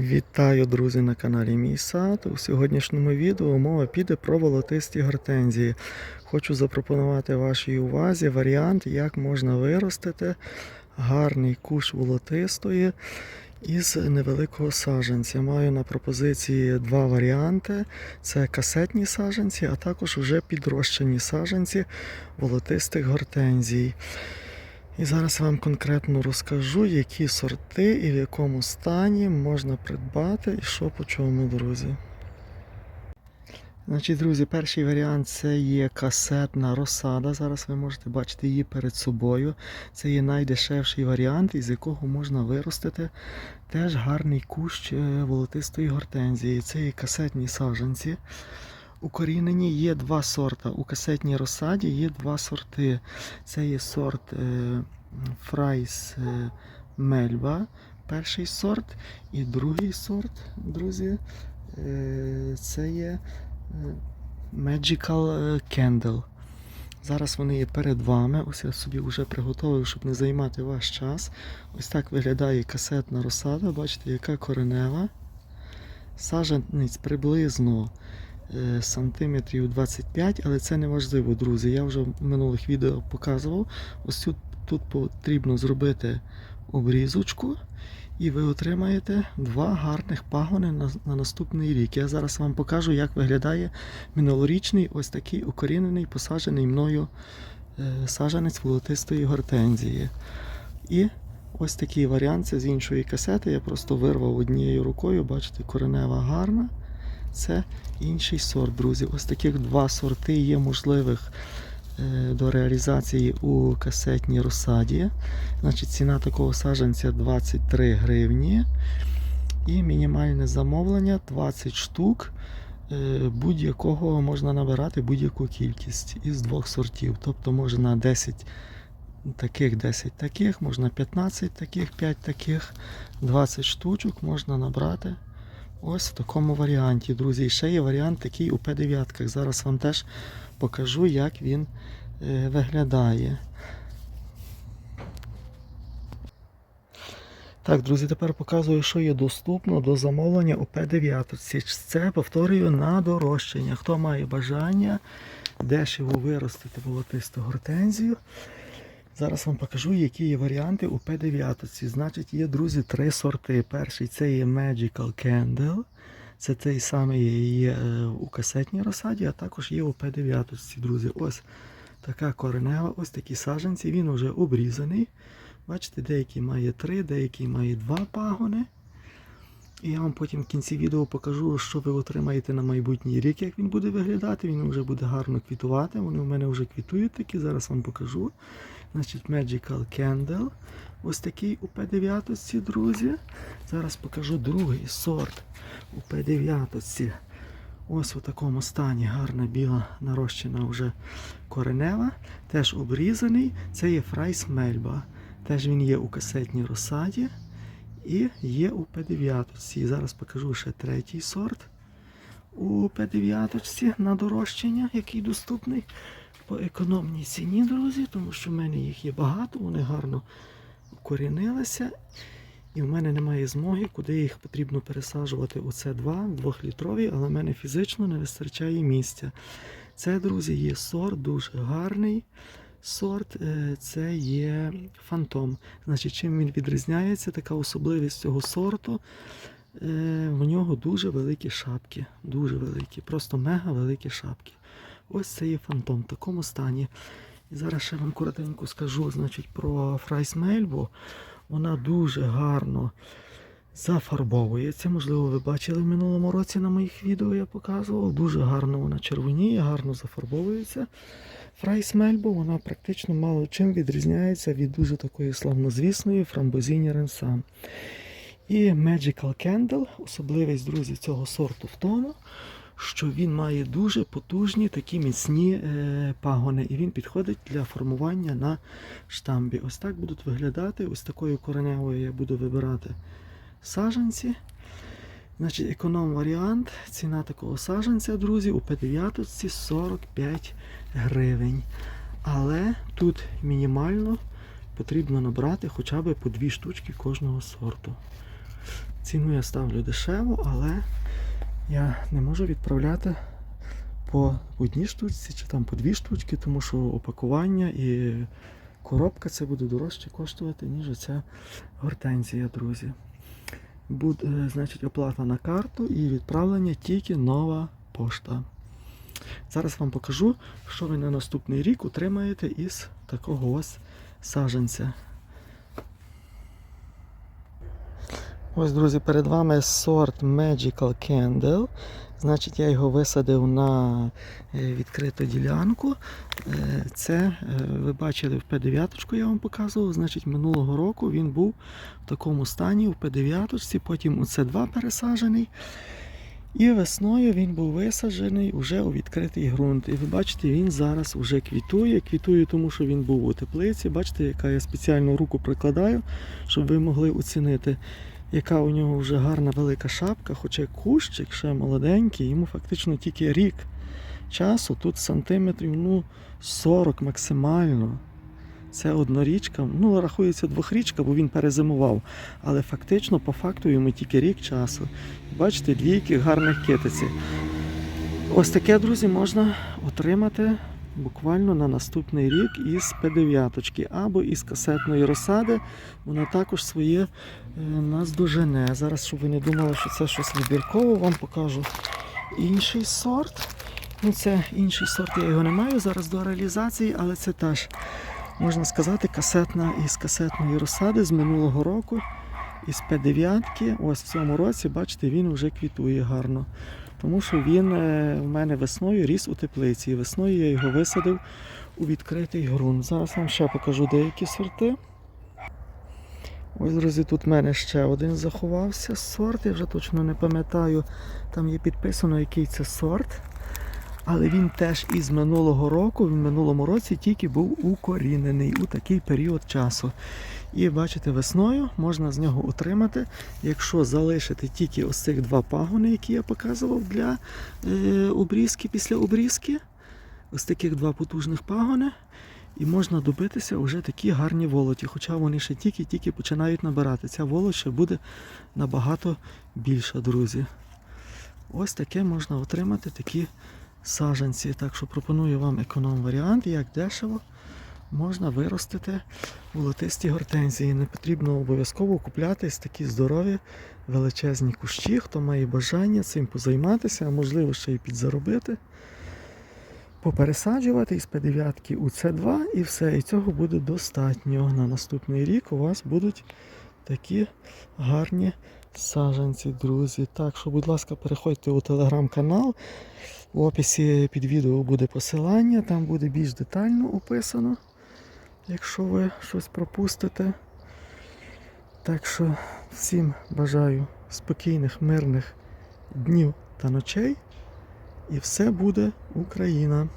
Вітаю, друзі, на каналі Мій Сад. У сьогоднішньому відео мова піде про волотисті гортензії. Хочу запропонувати вашій увазі варіант, як можна виростити гарний куш волотистої із невеликого саджанця. Маю на пропозиції два варіанти: це касетні саджанці, а також вже підрощені саджанці волотистих гортензій. І зараз вам конкретно розкажу, які сорти і в якому стані можна придбати і що по чому, друзі. Значить, друзі, перший варіант це є касетна розсада. Зараз ви можете бачити її перед собою. Це є найдешевший варіант, із якого можна виростити теж гарний кущ е, волотистої гортензії. Це є касетні саджанці. Укорінені є два сорта. У касетній розсаді є два сорти. Це є сорт е, Фрайс е, Мельба, перший сорт, і другий сорт, друзі, е, це є е, Magical Candle. Зараз вони є перед вами. Ось я собі вже приготував, щоб не займати ваш час. Ось так виглядає касетна розсада. Бачите, яка коренева. Сажанець приблизно е, сантиметрів 25, але це не важливо, друзі. Я вже в минулих відео показував. Ось тут, тут потрібно зробити обрізочку, і ви отримаєте два гарних пагони на, на наступний рік. Я зараз вам покажу, як виглядає минулорічний ось такий укорінений, посаджений мною е, саджанець волотистої гортензії. І ось такий варіант це з іншої касети. Я просто вирвав однією рукою, бачите, коренева гарна. Це інший сорт, друзі. Ось таких два сорти є можливих е, до реалізації у касетній розсаді. Значить, ціна такого саджанця 23 гривні. І мінімальне замовлення 20 штук. е, Будь-якого можна набирати будь-яку кількість із двох сортів. Тобто можна 10 таких, 10 таких, можна 15 таких, 5 таких, 20 штучок можна набрати. Ось в такому варіанті, друзі. І ще є варіант такий у П9. Зараз вам теж покажу, як він е, виглядає. Так, друзі, тепер показую, що є доступно до замовлення у П9. Це повторюю на дорощення. Хто має бажання дешево виростити волотисту гортензію. Зараз вам покажу, які є варіанти у П9. Значить, є, друзі, три сорти. Перший це є Magical Candle. Це той самий є е, у касетній розсаді, а також є у П9, друзі. Ось така коренева, ось такі саджанці. Він вже обрізаний. Бачите, деякий має три, деякий має два пагони. І я вам потім в кінці відео покажу, що ви отримаєте на майбутній рік, як він буде виглядати. Він вже буде гарно квітувати. Вони у мене вже квітують такі, зараз вам покажу. Значить, Magical Candle. Ось такий у П9, друзі. Зараз покажу другий сорт у П9. Ось у такому стані гарна біла нарощена вже коренева. Теж обрізаний. Це є Фрайс Мельба. Теж він є у касетній розсаді. І є у П9. Зараз покажу ще третій сорт у П9 на дорощення, який доступний по економній ціні, друзі, тому що в мене їх є багато, вони гарно укорінилися. І в мене немає змоги, куди їх потрібно пересаджувати. Оце два, двохлітрові, але в мене фізично не вистачає місця. Це, друзі, є сорт, дуже гарний сорт. е, Це є фантом. Значить, чим він відрізняється, така особливість цього сорту. е, В нього дуже великі шапки. Дуже великі, просто мега великі шапки. Ось це є фантом в такому стані. І зараз ще вам коротенько скажу значить, про фрайсмель, бо вона дуже гарно зафарбовується. Можливо, ви бачили в минулому році на моїх відео я показував. Дуже гарно вона червоніє, гарно зафарбовується. Фрайсмельбо вона практично мало чим відрізняється від дуже такої славнозвісної фрамбозіні Ренсан. І Magical Candle, особливість, друзі, цього сорту в тому, що він має дуже потужні такі міцні е, пагони, і він підходить для формування на штамбі. Ось так будуть виглядати. Ось такою кореневою я буду вибирати саджанці. Значить, економ варіант. Ціна такого саджанця, друзі, у П9 45 гривень. Але тут мінімально потрібно набрати хоча б по дві штучки кожного сорту. Ціну я ставлю дешево, але я не можу відправляти по одній штучці чи там по дві штучки, тому що опакування і коробка це буде дорожче коштувати, ніж оця гортензія, друзі. Буде, значить, оплата на карту і відправлення тільки нова пошта. Зараз вам покажу, що ви на наступний рік отримаєте із такого ось саджанця. Ось, друзі, перед вами сорт Magical Candle. Значить, я його висадив на е, відкриту ділянку. Е, Це е, ви бачили в П9, я вам показував. Значить, минулого року він був в такому стані в П9, потім у С2 пересаджений. І весною він був висаджений вже у відкритий ґрунт. І ви бачите, він зараз вже квітує. Квітує, тому що він був у теплиці. Бачите, яка я спеціально руку прикладаю, щоб ви могли оцінити, яка у нього вже гарна велика шапка, хоча кущик ще молоденький, йому фактично тільки рік часу, тут сантиметрів ну, 40 максимально. Це однорічка, ну рахується двохрічка, бо він перезимував. Але фактично, по факту, йому тільки рік часу. Бачите, двійки гарних китиці. Ось таке, друзі, можна отримати буквально на наступний рік із П9 або із касетної розсади. Вона також своє е, наздожене. Зараз, щоб ви не думали, що це щось вибіркове, вам покажу інший сорт. Ну, це інший сорт, я його не маю зараз до реалізації, але це теж, можна сказати, касетна із касетної розсади з минулого року. Із П9, ось в цьому році, бачите, він вже квітує гарно. Тому що він е, у мене весною ріс у теплиці. Весною я його висадив у відкритий ґрунт. Зараз вам ще покажу деякі сорти. Ось, друзі, тут в мене ще один заховався сорт. Я вже точно не пам'ятаю, там є підписано, який це сорт. Але він теж із минулого року, в минулому році тільки був укорінений у такий період часу. І бачите, весною можна з нього отримати, якщо залишити тільки ось цих два пагони, які я показував для е, обрізки після обрізки. Ось таких два потужних пагони. І можна добитися вже такі гарні волоті, хоча вони ще тільки-тільки починають набирати. Ця волоть ще буде набагато більша, друзі. Ось таке можна отримати такі саджанці. Так що пропоную вам економ-варіант, як дешево можна виростити волотисті гортензії. Не потрібно обов'язково куплятись такі здорові величезні кущі. Хто має бажання цим позайматися, а можливо ще й підзаробити. Попересаджувати із П9 у С2 і все. І цього буде достатньо. На наступний рік у вас будуть такі гарні саджанці, друзі. Так що, будь ласка, переходьте у телеграм-канал. В описі під відео буде посилання, там буде більш детально описано, якщо ви щось пропустите. Так що всім бажаю спокійних, мирних днів та ночей. І все буде Україна.